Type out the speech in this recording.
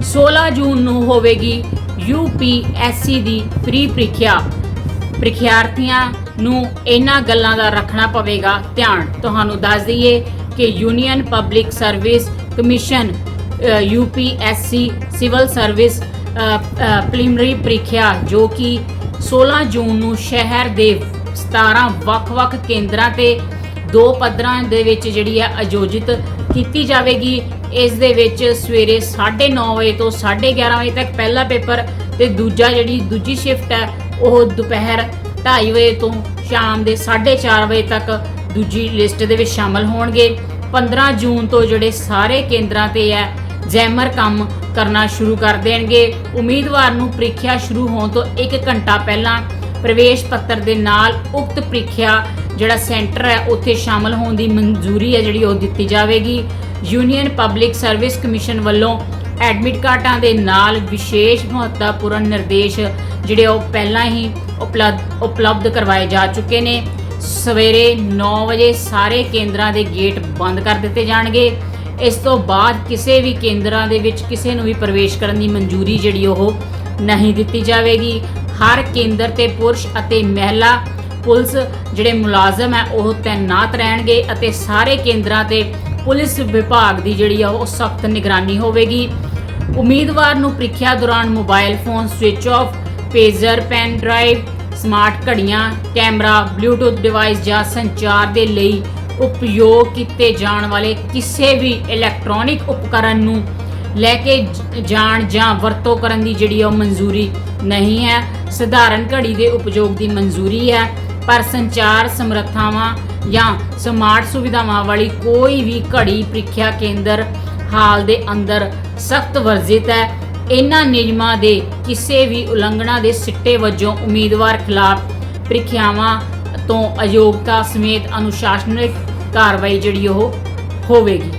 16 ਜੂਨ ਨੂੰ ਹੋਵੇਗੀ UPSC ਦੀ free ਪ੍ਰੀਖਿਆ। ਪ੍ਰੀਖਿਆਰਥੀਆਂ ਨੂੰ ਇਹਨਾਂ ਗੱਲਾਂ ਦਾ ਰੱਖਣਾ ਪਵੇਗਾ ਧਿਆਨ। ਤੁਹਾਨੂੰ ਦੱਸ ਦਈਏ ਕਿ union public service commission UPSC civil service preliminary ਪ੍ਰੀਖਿਆ ਜੋ ਕਿ 16 ਜੂਨ ਨੂੰ ਸ਼ਹਿਰ ਦੇ 17 ਵੱਖ-ਵੱਖ ਕੇਂਦਰਾਂ ਤੇ ਦੋ ਪੱਧਰਾਂ ਦੇ ਵਿੱਚ ਜਿਹੜੀ ਹੈ ਆਯੋਜਿਤ ਕੀਤੀ ਜਾਵੇਗੀ। ਇਸ ਦੇ ਵਿੱਚ ਸਵੇਰੇ 9:30 ਵਜੇ ਤੋਂ 11:30 ਵਜੇ ਤੱਕ ਪਹਿਲਾ ਪੇਪਰ ਤੇ ਦੂਜਾ ਜਿਹੜੀ ਦੂਜੀ ਸ਼ਿਫਟ ਹੈ, ਉਹ ਦੁਪਹਿਰ 2:30 ਵਜੇ ਤੋਂ ਸ਼ਾਮ ਦੇ 4:30 ਵਜੇ ਤੱਕ ਦੂਜੀ ਲਿਸਟ ਦੇ ਵਿੱਚ ਸ਼ਾਮਲ ਹੋਣਗੇ। 15 ਜੂਨ ਤੋਂ ਜਿਹੜੇ ਸਾਰੇ ਕੇਂਦਰਾਂ ਤੇ ਹੈ, ਜੈਮਰ ਕੰਮ ਕਰਨਾ ਸ਼ੁਰੂ ਕਰ ਦੇਣਗੇ। ਉਮੀਦਵਾਰ ਨੂੰ ਪ੍ਰੀਖਿਆ ਸ਼ੁਰੂ ਹੋਣ ਤੋਂ 1 ਘੰਟਾ ਪਹਿਲਾਂ ਪ੍ਰਵੇਸ਼ ਪੱਤਰ ਦੇ ਨਾਲ ਉਕਤ ਪ੍ਰੀਖਿਆ ਜਿਹੜਾ ਸੈਂਟਰ ਹੈ, ਉੱਥੇ ਸ਼ਾਮਲ ਹੋਣ ਦੀ ਮਨਜ਼ੂਰੀ ਹੈ ਜਿਹੜੀ ਉਹ ਦਿੱਤੀ ਜਾਵੇਗੀ। ਯੂਨੀਅਨ ਪਬਲਿਕ ਸਰਵਿਸ ਕਮਿਸ਼ਨ ਵੱਲੋਂ ਐਡਮਿਟ ਕਾਰਡਾਂ ਦੇ ਨਾਲ ਵਿਸ਼ੇਸ਼ ਮਹੱਤਵਪੂਰਨ ਨਿਰਦੇਸ਼ ਜਿਹੜੇ ਉਹ ਪਹਿਲਾਂ ਹੀ ਉਪਲਬਧ ਉਪਲਬਧ ਕਰਵਾਏ ਜਾ ਚੁੱਕੇ ਨੇ। ਸਵੇਰੇ 9 ਵਜੇ ਸਾਰੇ ਕੇਂਦਰਾਂ ਦੇ ਗੇਟ ਬੰਦ ਕਰ ਦਿੱਤੇ ਜਾਣਗੇ। ਇਸ ਤੋਂ ਬਾਅਦ ਕਿਸੇ ਵੀ ਕੇਂਦਰਾਂ ਦੇ ਵਿੱਚ ਕਿਸੇ ਨੂੰ ਵੀ ਪ੍ਰਵੇਸ਼ ਕਰਨ ਦੀ ਮਨਜ਼ੂਰੀ ਜਿਹੜੀ ਉਹ ਨਹੀਂ ਦਿੱਤੀ ਜਾਵੇਗੀ। ਹਰ ਕੇਂਦਰ ਤੇ ਪੁਰਸ਼ ਅਤੇ ਮਹਿਲਾ ਪੁਲਿਸ ਜਿਹੜੇ ਮੁਲਾਜ਼ਮ ਹੈ, ਉਹ ਤੈਨਾਤ ਰਹਿਣਗੇ ਅਤੇ ਸਾਰੇ ਕੇਂਦਰਾਂ ਤੇ ਪੁਲਿਸ ਵਿਭਾਗ ਦੀ ਜਿਹੜੀ ਆ, ਉਹ ਸਖਤ ਨਿਗਰਾਨੀ ਹੋਵੇਗੀ। ਉਮੀਦਵਾਰ ਨੂੰ ਪ੍ਰੀਖਿਆ ਦੌਰਾਨ mobile phone switch off pager pen drive smart ਘੜੀਆਂ, ਕੈਮਰਾ ਬਲੂਟੁੱਥ ਡਿਵਾਈਸ ਜਾਂ ਸੰਚਾਰ ਦੇ ਲਈ ਉਪਯੋਗ ਕੀਤੇ ਜਾਣ ਵਾਲੇ ਕਿਸੇ ਵੀ ਇਲੈਕਟ੍ਰੋਨਿਕ ਉਪਕਰਨ ਨੂੰ ਲੈ ਕੇ ਜਾਣ ਜਾਂ ਵਰਤੋਂ ਕਰਨ ਦੀ ਜਿਹੜੀ ਉਹ ਮਨਜ਼ੂਰੀ ਨਹੀਂ ਹੈ। ਸਧਾਰਨ ਘੜੀ ਦੇ ਉਪਯੋਗ ਦੀ ਮਨਜ਼ੂਰੀ ਹੈ। ਪਰ ਸੰਚਾਰ ਸਮਰੱਥਾਵਾਂ ਜਾਂ ਸਮਾਰਟ ਸੁਵਿਧਾਵਾਂ ਵਾਲੀ ਕੋਈ ਵੀ ਘੜੀ ਪ੍ਰੀਖਿਆ ਕੇਂਦਰ ਹਾਲ ਦੇ ਅੰਦਰ ਸਖਤ ਵਰਜਿਤ ਹੈ। ਇਹਨਾਂ ਨਿਯਮਾਂ ਦੇ ਕਿਸੇ ਵੀ ਉਲੰਘਣਾ ਦੇ ਸਿੱਟੇ ਵਜੋਂ ਉਮੀਦਵਾਰ ਖਿਲਾਫ ਪ੍ਰੀਖਿਆਵਾਂ ਤੋਂ ਅਯੋਗਤਾ ਸਮੇਤ ਅਨੁਸ਼ਾਸਨਿਕ ਕਾਰਵਾਈ ਜਿਹੜੀ ਉਹ ਹੋਵੇਗੀ।